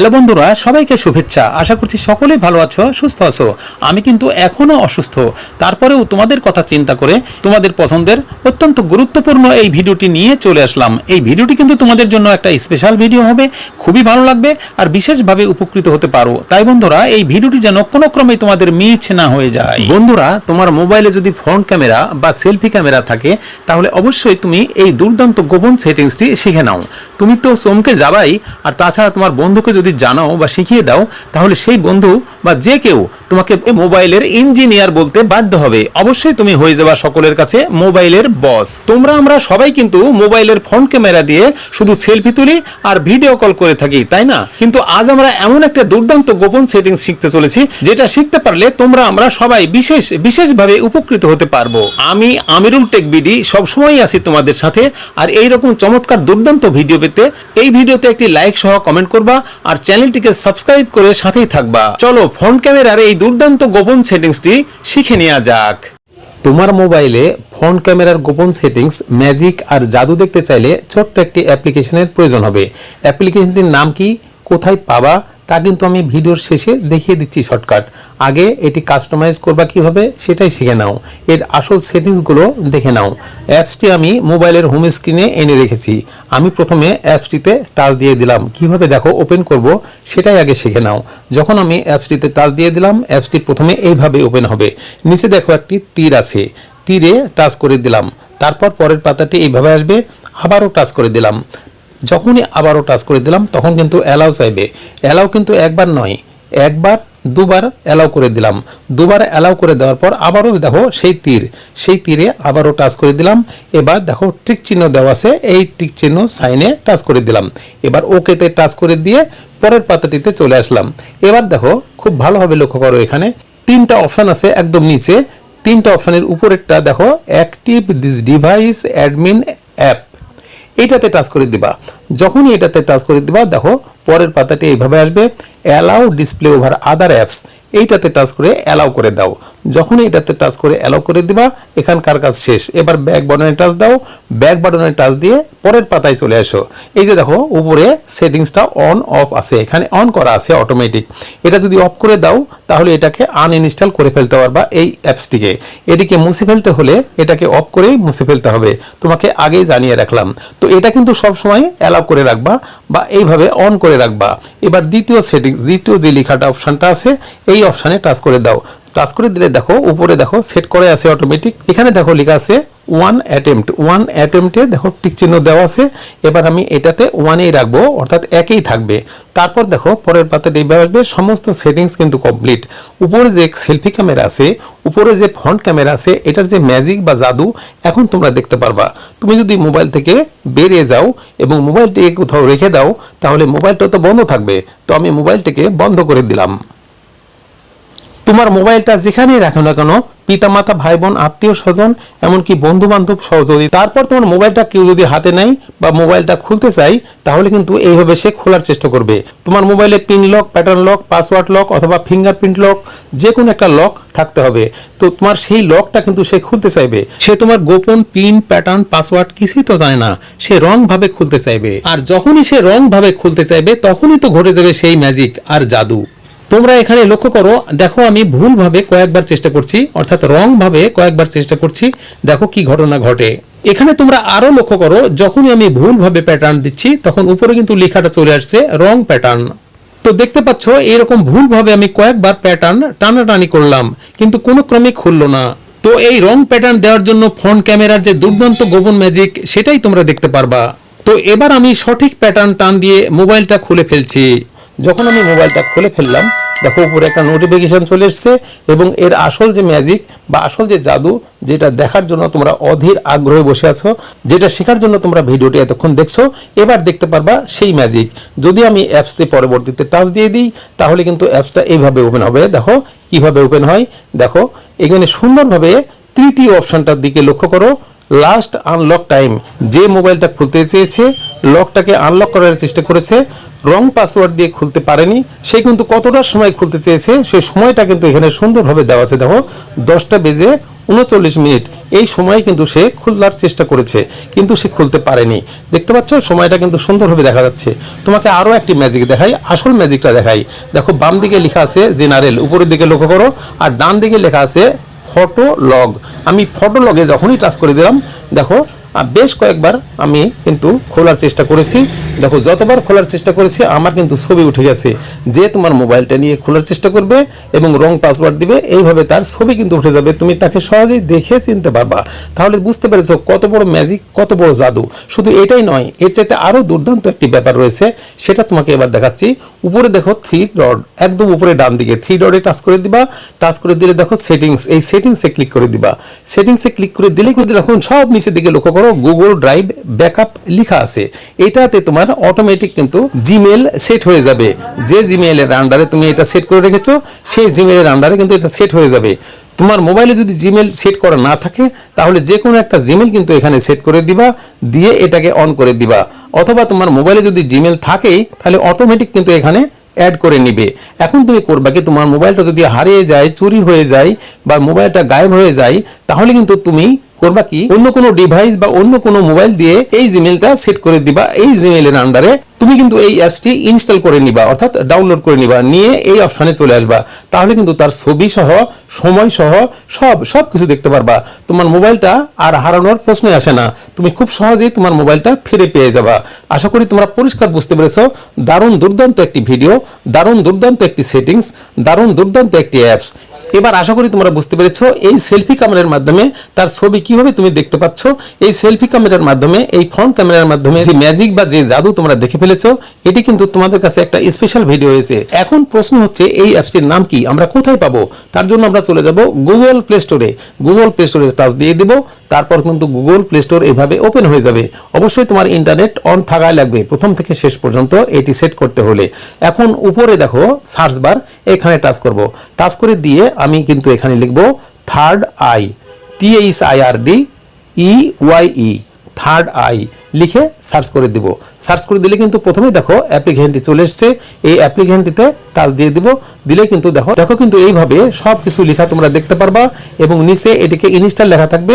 Hello বন্ধুরা, সবাইকে শুভেচ্ছা। আশা করছি সকলেই ভালো আছো, সুস্থ আছো। আমি কিন্তু এখনও অসুস্থ। তারপরেও তোমাদের কথা চিন্তা করে তোমাদের পছন্দের অত্যন্ত গুরুত্বপূর্ণ এই ভিডিওটি নিয়ে চলে আসলাম। এই ভিডিওটি কিন্তু তোমাদের জন্য একটা স্পেশাল ভিডিও হবে। খুবই ভালো লাগবে আর বিশেষভাবে উপকৃত হতে পারো। তাই বন্ধুরা, এই ভিডিওটি যেন কোনো ক্রমে তোমাদের মিছ না হয়ে যায়। বন্ধুরা, তোমার মোবাইলে যদি ফ্রন্ট ক্যামেরা বা সেলফি ক্যামেরা থাকে, তাহলে অবশ্যই তুমি এই দুর্দান্ত গোপন সেটিংসটি শিখে নাও। তুমি তো চমকে যাবাই, আর তাছাড়া তোমার বন্ধুকে যদি জানাও বা শিখিয়ে দাও, তাহলে সেই বন্ধু বা যে কেউ তোমাকে মোবাইলের ইঞ্জিনিয়ার বলতে বাধ্য হবে। অবশ্যই তুমি হয়ে যাবা সকলের কাছে মোবাইলের বস। তোমরা আমরা সবাই কিন্তু মোবাইলের ফ্রন্ট ক্যামেরা দিয়ে শুধু সেলফি তুলি আর ভিডিও কল করে থাকি, তাই না? কিন্তু আজ আমরা এমন একটা দুর্দান্ত গোপন সেটিংস শিখতে চলেছি, যেটা শিখতে পারলে তোমরা আমরা সবাই বিশেষ, বিশেষভাবে উপকৃত হতে পারব। আমি আমিরুল টেক বিডি সবসময় আছি তোমাদের সাথে। আর এই রকম চমৎকার দুর্দান্ত ভিডিও পেতে এই ভিডিওতে একটি লাইক সহ কমেন্ট করবা, আর চ্যানেলটিকে সাবস্ক্রাইব করে সাথেই থাকবা। চলো ফ্রন্ট ক্যামেরার এই দুর্দান্ত গোপন সেটিংসটি শিখে নেওয়া যাক। তোমার মোবাইলে ফ্রন্ট ক্যামেরার গোপন সেটিংস, ম্যাজিক আর জাদু দেখতে চাইলে ছোট্ট একটি অ্যাপ্লিকেশনের প্রয়োজন হবে। অ্যাপ্লিকেশনটির নাম কি? কোথায় পাবা? তা কিন্তু আমি ভিডিওর শেষে দেখিয়ে দিচ্ছি শর্টকাট আগে এটি কাস্টমাইজ করবা কীভাবে, সেটাই শিখে নাও। এর আসল সেটিংসগুলো দেখে নাও। অ্যাপসটি আমি মোবাইলের হোম স্ক্রিনে এনে রেখেছি। আমি প্রথমে অ্যাপসটিতে টাচ দিয়ে দিলাম। কীভাবে দেখো ওপেন করব, সেটাই আগে শিখে নাও। যখন আমি অ্যাপসটিতে টাচ দিয়ে দিলাম, অ্যাপসটি প্রথমে এইভাবে ওপেন হবে। নিচে দেখো একটি তীর আছে। তীরে টাচ করে দিলাম। তারপর পরের পাতাটি এইভাবে আসবে। আবারও টাচ করে দিলাম। যখনই আবারও টাচ করে দিলাম, তখন কিন্তু অ্যালাউ চাইবে। অ্যালাউ কিন্তু একবার নয়, একবার, দুবার অ্যালাউ করে দিলাম। দুবার অ্যালাউ করে দেওয়ার পর আবারও দেখো সেই তীর, সেই তীরে আবারও টাচ করে দিলাম। এবার দেখো টিক চিহ্ন দেওয়া আছে, এই টিক চিহ্ন সাইনে টাচ করে দিলাম। এবার ওকেতে টাচ করে দিয়ে পরের পাতাটিতে চলে আসলাম। এবার দেখো খুব ভালোভাবে লক্ষ্য করো এখানে, তিনটা অপশন আছে একদম নিচে। তিনটা অপশনের উপরেরটা দেখো active this device admin app এইটাতে টাচ করে দিবা। যখনই এটাতে টাচ করে দিবা দেখো পরের পাতাটি এইভাবে আসবে allow display over other apps এইটাতে টাচ করে অ্যালাউ করে দাও। যখনই এটাতে টাচ করে অ্যালাউ করে দিবা, এখানকার কাজ শেষ। এবার ব্যাক বাটনে টাচ দাও। ব্যাক বাটনে টাচ দিয়ে পরের পাতায় চলে আসো। এই যে দেখো, উপরে সেটিংসটা অন অফ আছে। এখানে অন করা আছে অটোমেটিক এটা যদি অফ করে দাও, তাহলে এটাকে আনইনস্টল করে ফেলতে পারবা এই অ্যাপসটিকে এটিকে মুছে ফেলতে হলে এটাকে অফ করেই মুছে ফেলতে হবে। তোমাকে আগেই জানিয়ে রাখলাম। তো এটা কিন্তু সব সময় অ্যালাউ করে রাখবা বা এইভাবে অন করে রাখবা। এবার দ্বিতীয় সেটিংস দ্বিতীয় যে লেখাটা অপশানটা আছে এই অপশানে টাচ করে দাও। টাচ করে দিলে দেখো, উপরে দেখো সেট করে আছে অটোমেটিক এখানে দেখো লেখা আছে ওয়ান অ্যাটেম্পট ওয়ান অ্যাটেম্পটে দেখো টিক চিহ্ন দেওয়া আছে। এবার আমি এটাতে ওয়ানেই রাখব, অর্থাৎ একেই থাকবে। তারপর দেখো, পরের পাতাটা এইভাবে আসবে, সমস্ত সেটিংস কিন্তু কমপ্লিট উপরে যে সেলফি ক্যামেরা আছে, উপরে যে ফ্রন্ট ক্যামেরা আছে, এটার যে ম্যাজিক বা জাদু, এখন তোমরা দেখতে পারবা। তুমি যদি মোবাইল থেকে বেরিয়ে যাও এবং মোবাইলটিকে কোথাও রেখে দাও, তাহলে মোবাইলটা তো বন্ধ থাকবে। তো আমি মোবাইলটিকে বন্ধ করে দিলাম। তোমার মোবাইলটা যেখানেই রাখো না কেন, পিতামাতা ভাই বোন আত্মীয় স্বজন, এমনকি বন্ধু বান্ধব সহযোগী তারপর তোমার মোবাইলটা কেউ যদি হাতে নেয় বা মোবাইলটা খুলতে চাই তাহলে কিন্তু এইভাবে সে খোলার চেষ্টা করবে। তোমার মোবাইলে pin lock, pattern lock, password lock অথবা ফিঙ্গারপ্রিন্ট লক যে কোনো একটা লক থাকতে হবে। তো তোমার সেই লকটা কিন্তু সে খুলতে চাইবে। সে তোমার গোপন পিন, প্যাটার্ন, পাসওয়ার্ড কিছুই তো জানে না। সে রং ভাবে খুলতে চাইবে। আর যখনই সে রং ভাবে খুলতে চাইবে, তখনই তো ঘটে যাবে সেই ম্যাজিক আর জাদু। তোমরা এখানে লক্ষ্য করো, দেখো আমি ভুলভাবে কয়েকবার চেষ্টা করছি, অর্থাৎ রং ভাবে কয়েকবার চেষ্টা করছি, দেখো কি ঘটনা ঘটে। এখানে তোমরা আরও লক্ষ্য করো, যখনই আমি ভুলভাবে প্যাটার্ন দিচ্ছি, তখন উপরে কিন্তু লেখাটা চলে আসছে রং প্যাটার্ন তো দেখতে পাচ্ছ এরকম ভুলভাবে আমি কয়েকবার প্যাটার্ন টানাটানি করলাম, কিন্তু কোনো ক্রমে খুললো না। তো এই রং প্যাটার্ন দেওয়ার জন্য ফ্রন্ট ক্যামেরার যে দুর্দান্ত গোপন ম্যাজিক সেটাই তোমরা দেখতে পারবা। তো এবার আমি সঠিক প্যাটার্ন টান দিয়ে মোবাইলটা খুলে ফেলছি। যখন আমি মোবাইলটা খুলে ফেললাম দেখো, উপরে একটা নোটিফিকেশন চলে এসছে এবং এর আসল যে ম্যাজিক বা আসল যে জাদু, যেটা দেখার জন্য তোমরা অধীর আগ্রহে বসে আছো, যেটা শেখার জন্য তোমরা ভিডিওটি এতক্ষণ দেখছ, এবার দেখতে পারবা সেই ম্যাজিক যদি আমি অ্যাপসতে পরবর্তীতে টাচ দিয়ে দিই, তাহলে কিন্তু অ্যাপসটা এইভাবে ওপেন হবে। দেখো, কীভাবে ওপেন হয়? দেখো, এখানে সুন্দরভাবে তৃতীয় অপশনটার দিকে লক্ষ্য করো। লাস্ট আনলক টাইম যে মোবাইলটা খুলতে চেয়েছে লকটাকে আনলক করার চেষ্টা করেছে রং পাসওয়ার্ড দিয়ে খুলতে পারেনি, সে কিন্তু কতটা সময় খুলতে চেয়েছে সেই সময়টা কিন্তু এখানে সুন্দরভাবে দেওয়া আছে। দেখো, দশটা বেজে উনচল্লিশ মিনিট, এই সময় কিন্তু সে খোলার চেষ্টা করেছে, কিন্তু সে খুলতে পারেনি। দেখতে পাচ্ছ, সময়টা কিন্তু সুন্দরভাবে দেখা যাচ্ছে। তোমাকে আরও একটি ম্যাজিক দেখাই, আসল ম্যাজিকটা দেখাই। দেখো, বাম দিকে লেখা আছে জেনারেল উপরের দিকে লক্ষ্য করো, আর ডান দিকে লেখা আছে ফটো লগ আমি ফটো লগে যখনই টাচ করে দিলাম দেখো বেশ কয়েকবার আমি কিন্তু খোলার চেষ্টা করেছি। দেখো, যতবার খোলার চেষ্টা করেছি, আমার কিন্তু ছবি উঠে গেছে যে তোমার মোবাইলটা নিয়ে খোলার চেষ্টা করবে এবং রং পাসওয়ার্ড দিবে। এইভাবে তার ছবি কিন্তু উঠে যাবে। তুমি তাকে সহজেই দেখে চিনতে পারবা। তাহলে বুঝতে পেরেছ কত বড় ম্যাজিক কত বড় জাদু। শুধু এটাই নয়, এর চাইতে আরও দুর্দান্ত একটি ব্যাপার রয়েছে, সেটা তোমাকে এবার দেখাচ্ছি। উপরে দেখো থ্রি ডট একদম উপরে ডান দিকে থ্রি ডটে টাচ করে দিবা। টাচ করে দিলে দেখো সেটিংস এই সেটিংসে ক্লিক করে দিবা। সেটিংসে ক্লিক করে দিলে কিন্তু দেখুন সব নিচের দিকে লক্ষ্য করো গুগল ড্রাইভ ব্যাকআপ লেখা আছে। এটাতে তোমার অটোমেটিক কিন্তু জিমেল সেট হয়ে যাবে। যে জিমেইলের আন্ডারে তুমি এটা সেট করে রেখেছো, সেই জিমেইলের আন্ডারে কিন্তু এটা সেট হয়ে যাবে। তোমার মোবাইলে যদি জিমেল সেট করা না থাকে, তাহলে যে কোনো একটা জিমেল কিন্তু এখানে সেট করে দিবা, দিয়ে এটাকে অন করে দিবা। অথবা তোমার মোবাইলে যদি জিমেল থাকেই, তাহলে অটোমেটিক কিন্তু এখানে অ্যাড করে নিবে। এখন তুমি করবা কি, তোমার মোবাইলটা যদি হারিয়ে যায়, চুরি হয়ে যায়, বা মোবাইলটা গায়েব হয়ে যায়, তাহলে কিন্তু তুমি করবা কি? অন্য কোনো ডিভাইস বা অন্য কোনো মোবাইল দিয়ে এই জিমেলটা সেট করে দিবা, এই জিমেলের আন্ডারে তুমি কিন্তু এই অ্যাপসটি ইনস্টল করে নিবা, অর্থাৎ ডাউনলোড করে নিবা, নিয়ে এই অপশানে চলে আসবা। তাহলে কিন্তু তার ছবি সহ, সময় সহ, সব সব কিছু দেখতে পারবা। তোমার মোবাইলটা আর হারানোর প্রশ্নই আসে না। তুমি খুব সহজেই তোমার মোবাইলটা ফিরে পেয়ে যাবা। আশা করি তোমরা পরিষ্কার বুঝতে পেরেছ। দারুণ দুর্দান্ত একটি ভিডিও দারুণ দুর্দান্ত একটি সেটিংস দারুণ দুর্দান্ত একটি অ্যাপস এবার আশা করি তোমরা বুঝতে পেরেছ, এই সেলফি ক্যামেরার মাধ্যমে তার ছবি কীভাবে তুমি দেখতে পাচ্ছ, এই সেলফি ক্যামেরার মাধ্যমে, এই ফ্রন্ট ক্যামেরার মাধ্যমে যে ম্যাজিক বা যে জাদু তোমরা দেখে ফেলেছ, এটি কিন্তু তোমাদের কাছে একটা স্পেশাল ভিডিও হয়েছে। এখন প্রশ্ন হচ্ছে, এই অ্যাপসটির নাম কি? আমরা কোথায় পাবো? তার জন্য আমরা চলে যাব গুগল প্লে স্টোরে গুগল প্লে স্টোরে টাচ দিয়ে দিব। তারপর কিন্তু গুগল প্লে স্টোর এভাবে ওপেন হয়ে যাবে। অবশ্যই তোমার ইন্টারনেট অন থাকায় লাগবে, প্রথম থেকে শেষ পর্যন্ত এটি সেট করতে হলে। এখন উপরে দেখো, সার্চ বার, এখানে টাচ করব। টাচ করে দিয়ে আমি কিন্তু এখানে লিখব third eye T H I R D E Y E third eye. লিখে সার্চ করে দিব। সার্চ করে দিলে কিন্তু প্রথমেই দেখো অ্যাপ্লিকেশনটি চলে এসছে। এই অ্যাপ্লিকেশনটিতে টাচ দিয়ে দিব। দিলে কিন্তু দেখো দেখো কিন্তু এইভাবে সব কিছু লেখা তোমরা দেখতে পারবা এবং নিচে এটিকে ইনস্টল লেখা থাকবে।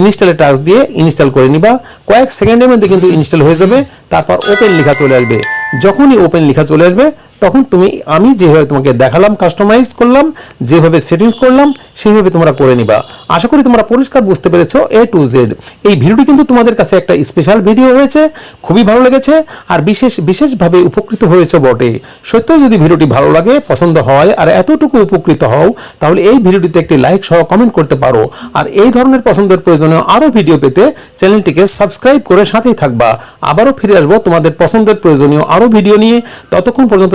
ইনস্টলে টাচ দিয়ে ইনস্টল করে নিবা। কয়েক সেকেন্ডের মধ্যে কিন্তু ইনস্টল হয়ে যাবে। তারপর ওপেন লেখা চলে আসবে। যখনই ওপেন লেখা চলে আসবে তখন তুমি, আমি যেভাবে তোমাকে দেখালাম কাস্টমাইজ করলাম, যেভাবে সেটিংস করলাম, সেইভাবে তোমরা করে নিবা। আশা করি তোমরা পরিষ্কার বুঝতে পেরেছ এ টু জেড এই ভিডিওটি কিন্তু তোমাদের কাছে একটা স্পেশাল ভিডিও হয়েছে, খুবই ভালো লেগেছে, আর বিশেষ, বিশেষভাবে উপকৃত হয়েছে বটে। সত্যই যদি ভিডিওটি ভালো লাগে, পছন্দ হয়, আর এতটুকু উপকৃত হও, তাহলে এই ভিডিওটিতে একটি লাইক সহ কমেন্ট করতে পারো। আর এই ধরনের পছন্দের প্রয়োজনীয় আরও ভিডিও পেতে চ্যানেলটিকে সাবস্ক্রাইব করে সাথেই থাকবা। আবারও ফিরে আসব তোমাদের পছন্দের প্রয়োজনীয় আরও ভিডিও নিয়ে। ততক্ষণ পর্যন্ত